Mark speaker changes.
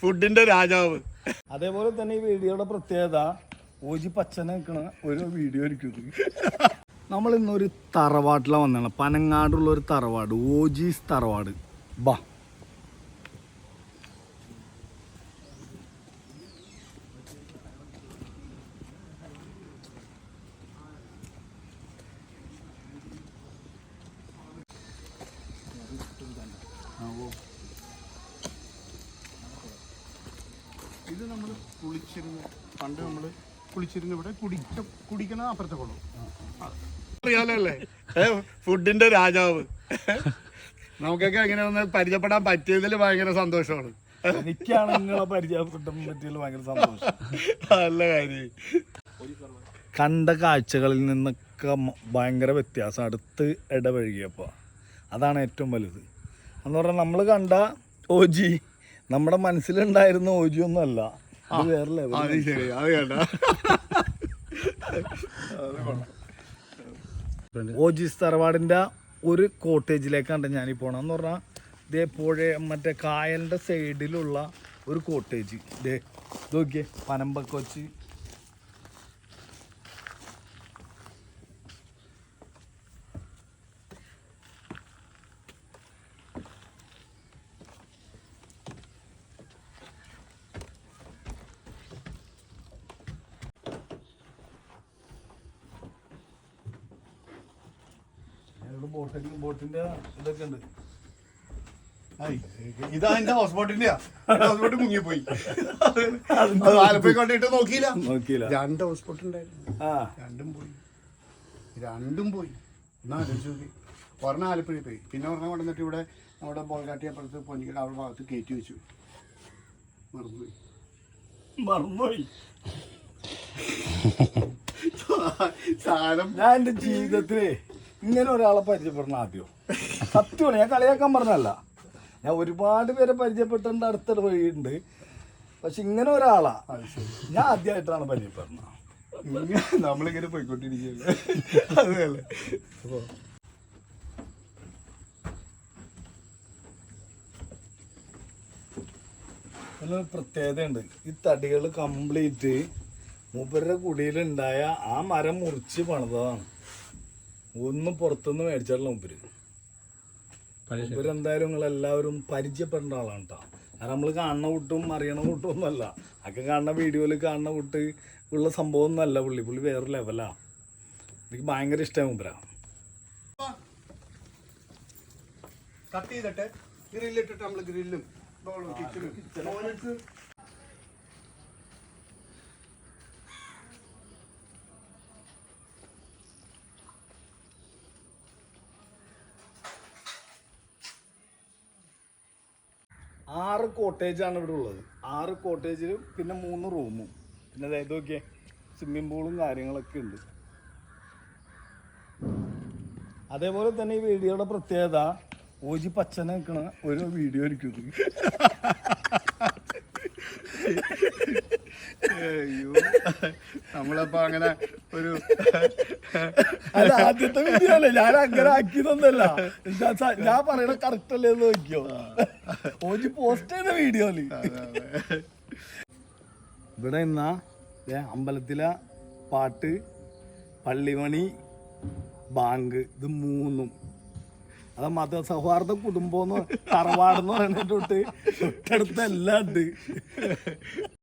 Speaker 1: ഫുഡിന്റെ രാജാവ്.
Speaker 2: അതേപോലെ തന്നെ ഈ വീഡിയോയുടെ പ്രത്യേകത ഓജി പച്ചനെ നിൽക്കണ ഒരു വീഡിയോ ഇരിക്കുന്നത് നമ്മൾ ഇന്നൊരു തറവാട്ടിലാണ് വന്നതാണ് പനങ്ങാടുള്ള ഒരു തറവാട് ഓജീസ് തറവാട്. ബാ.
Speaker 1: ഇത് നമ്മൾ കുളിച്ചിരുന്ന് പണ്ട് നമ്മൾ കുളിച്ചിരുന്ന് ഇവിടെ കുടിക്ക കുടിക്കണ അപ്പുറത്തെ കൊള്ളും. അറിയാലല്ലേ? ഫുഡിന്റെ രാജാവ്. നമുക്കൊക്കെ അങ്ങനെ ഒന്ന് പരിചയപ്പെടാൻ പറ്റിയതിൽ ഭയങ്കര സന്തോഷമാണ്.
Speaker 2: എനിക്കാണ് നിങ്ങളെ പരിചയപ്പെട്ടാൻ പറ്റിയതിൽ ഭയങ്കര സന്തോഷം.
Speaker 1: നല്ല കാര്യം.
Speaker 2: കണ്ട കാഴ്ചകളിൽ നിന്നൊക്കെ ഭയങ്കര വ്യത്യാസം. അടുത്ത് ഇടപഴകിയപ്പോൾ അതാണ് ഏറ്റവും വലുത്. എന്ന് പറഞ്ഞാൽ നമ്മൾ കണ്ട ഓജി നമ്മുടെ മനസ്സിലുണ്ടായിരുന്ന ഓജി അത് വേറെ ലെവൽ
Speaker 1: ശരി അത് കേട്ട
Speaker 2: ഓജീസ് തറവാടിന്റെ ഒരു കോട്ടേജിലേക്കാണ് ഞാനീ പോണെന്ന് പറഞ്ഞാൽ ഇതേ പുഴ മറ്റേ കായലിന്റെ സൈഡിലുള്ള ഒരു കോട്ടേജ് ഇതേ ഇത് നോക്കിയേ പനമ്പക്കൊച്ച്. ബോട്ടിൽ ബോട്ടിന്റെ ഇതൊക്കെ ഉണ്ട്.
Speaker 1: ഇതാ എന്റെ ഹൗസ് ബോട്ടിന്റെയാ ഹൗസ് ബോട്ട് മുങ്ങിപ്പോയി. അത് ആലപ്പുഴ കൊണ്ടിട്ട് നോക്കിയില്ല.
Speaker 2: നോക്കിയില്ല.
Speaker 1: രണ്ട് ഹൗസ് ബോട്ട് ഉണ്ടായിരുന്നു. രണ്ടും പോയി. രണ്ടും പോയി. എന്നാ ചോദി നോക്കി. ഒരെണ്ണം ആലപ്പുഴ പോയി. പിന്നെ ഒരെണ്ണം കൊണ്ടുവന്നിട്ട് ഇവിടെ നമ്മുടെ ബോൾഗാട്ടി അപ്പുറത്ത് പൊന്നിക്കട അവിടെ ഭാഗത്ത് കയറ്റി വെച്ചു. മറന്നുപോയി.
Speaker 2: മറന്നുപോയി.
Speaker 1: സാധനം
Speaker 2: ഞാൻ എന്റെ ജീവിതത്തിൽ ഇങ്ങനെ ഒരാളെ പരിചയപ്പെടണം ആദ്യം. സത്യമാണ് ഞാൻ കളിയാക്കാൻ പറഞ്ഞല്ല ഞാൻ ഒരുപാട് പേരെ പരിചയപ്പെട്ടുണ്ട് അടുത്തൊരു വഴിയുണ്ട്. പക്ഷെ ഇങ്ങനെ ഒരാളാ. ഞാൻ ആദ്യമായിട്ടാണ് പരിചയപ്പെടുന്നത്.
Speaker 1: നമ്മളിങ്ങനെ പോയിക്കൊണ്ടിരിക്കുകയല്ലേ അതല്ലേ
Speaker 2: ഇതിനൊരു പ്രത്യേകതയുണ്ട്. ഈ തടികൾ കംപ്ലീറ്റ് മൂപ്പരുടെ കുടിയിലുണ്ടായ ആ മരം മുറിച്ച് പണിതതാണ്. ഒന്നും പുറത്തുനിന്ന് മേടിച്ചിട്ടില്ല മൂപ്പര്. മൂപ്പര് എന്തായാലും നിങ്ങൾ എല്ലാവരും പരിചയപ്പെടേണ്ട ആളാണ് കേട്ടോ കാരണം നമ്മൾ കാണുന്ന കൂട്ടും അറിയണ കൂട്ടും ഒന്നുമല്ല അതൊക്കെ കാണുന്ന വീഡിയോയിൽ കാണുന്ന കൂട്ട് ഉള്ള സംഭവം ഒന്നുമല്ല പുള്ളി പുള്ളി വേറെ ലെവലാ എനിക്ക് ഭയങ്കര ഇഷ്ടമാണ് മൂപ്പര.
Speaker 1: കട്ട് ചെയ്തിട്ട് ഗ്രില്ലിട്ടിട്ട് നമ്മൾ ഗ്രില്ലും കിച്ചണും
Speaker 2: ആറ് കോട്ടേജാണ് ഇവിടെ ഉള്ളത്. ആറ് കോട്ടേജിലും പിന്നെ മൂന്ന് റൂമും പിന്നെ അതായത് നോക്കിയേ സ്വിമ്മിംഗ് പൂളും കാര്യങ്ങളൊക്കെ ഉണ്ട്. അതേപോലെ തന്നെ ഈ വീഡിയോയുടെ പ്രത്യേകത ഓജി പച്ച നിൽക്കണ ഒരു വീഡിയോ ഇരിക്കുന്നത്
Speaker 1: നമ്മളപ്പോ അങ്ങനെ ഒരു
Speaker 2: അത് ആദ്യത്തെ വീഡിയോ അല്ലേ? ഞാൻ അങ്ങനെ ആക്കിയതൊന്നല്ല ഞാൻ പറയണ കറക്റ്റ് അല്ലേ എന്ന് നോക്കിയോ ഓജി പോസ്റ്റ് ചെയ്ത വീഡിയോയിൽ ഇവിടെ എന്നാ? ദേ അമ്പലത്തിലെ പാട്ട് പള്ളിമണി ബാങ്ക് ഇത് മൂന്നും. അത് മതസൗഹാർദ്ദ കുടുംബം എന്ന് തറവാടെന്ന് പറഞ്ഞിട്ട് തൊട്ടടുത്ത് എല്ലാം ഉണ്ട്.